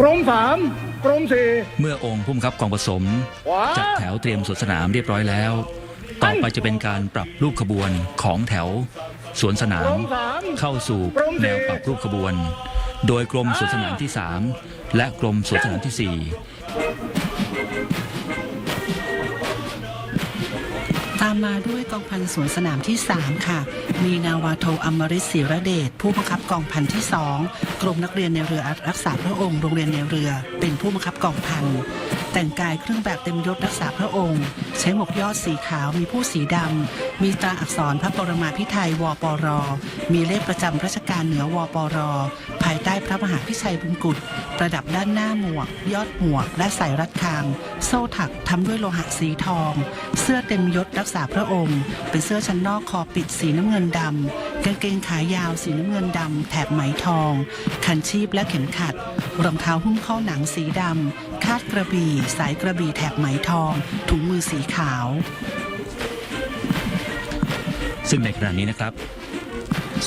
กรมสามกรมสี่เมื่อองค์ผู้บังคับกองผสม ขวา จัดแถวเตรียมสวนสนามเรียบร้อยแล้ว ต่อไปจะเป็นการปรับรูปขบวนของแถว สวนสนากรมมสามเข้าสู่แนวปรับรูปขบวน โดยกรมสวนสนามที่ 3 และกรมสวนสนามที่ ตามมาด้วยกองพันสวนสนามที่ 3 ค่ะ มีนาวาโทอมริศศิรเดชผู้บังคับกองพันที่ 2 กรมนักเรียนในเรือรักษาพระองค์โรงเรียนในเรือ เป็นผู้บังคับกองพันแต่งกายเครื่องแบบเต็มยศรักษาพระองค์ ใช้หมวกยอดสีขาวมีผู้สีดำ มีตราอักษรพระปรมาภิไธยวปร มีเลขประจำราชการเหนือวปร ภายใต้พระมหาพิชัยบุญกุฎประดับด้านหน้าหมวก ยอดหมวก และสายรัดคาง โซ่ถักทำด้วยโลหะสีทอง เสื้อเต็มยศรักษาพระองค์ เป็นเสื้อชั้นนอกคอปิดสีน้ำเงินดำกางเกงขายาวสีน้ำเงินดำแถบไหมทอง คันชีพและเข็มขัด รองเท้าหุ้มข้อหนังสีดำคาดกระบี่ สายกระบี่แถบไหมทอง ถุงมือสีขาว ซึ่งในขณะนี้นะครับ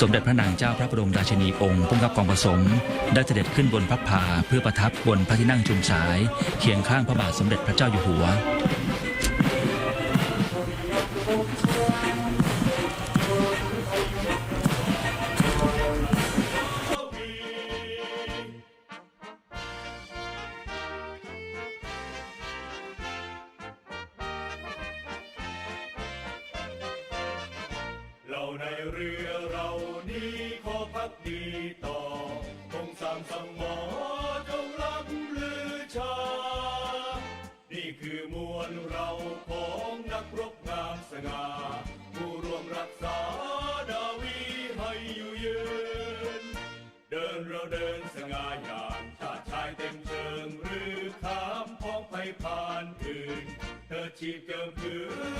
สมเด็จพระนางเจ้าพระบรมราชินีองค์ผู้บังคับกองผสม ได้เสด็จขึ้นบนพระพาเพื่อประทับ บนพระที่นั่งชุมสายเคียงข้างพระบาทสมเด็จพระเจ้าอยู่หัว เราในเรือเรานี้ขอพักดีต่อคงสามสมอจงล้ำลือชา นี่คือมวลเราของนักรบ สง่าผู้รวมรักษาดาวีให้อยู่ยืน เดินเราเดินสง่าอย่างชาติชายเต็มเชิงหรือขามพ้องไปผ่านอื่น เธอชีพเกิมคืน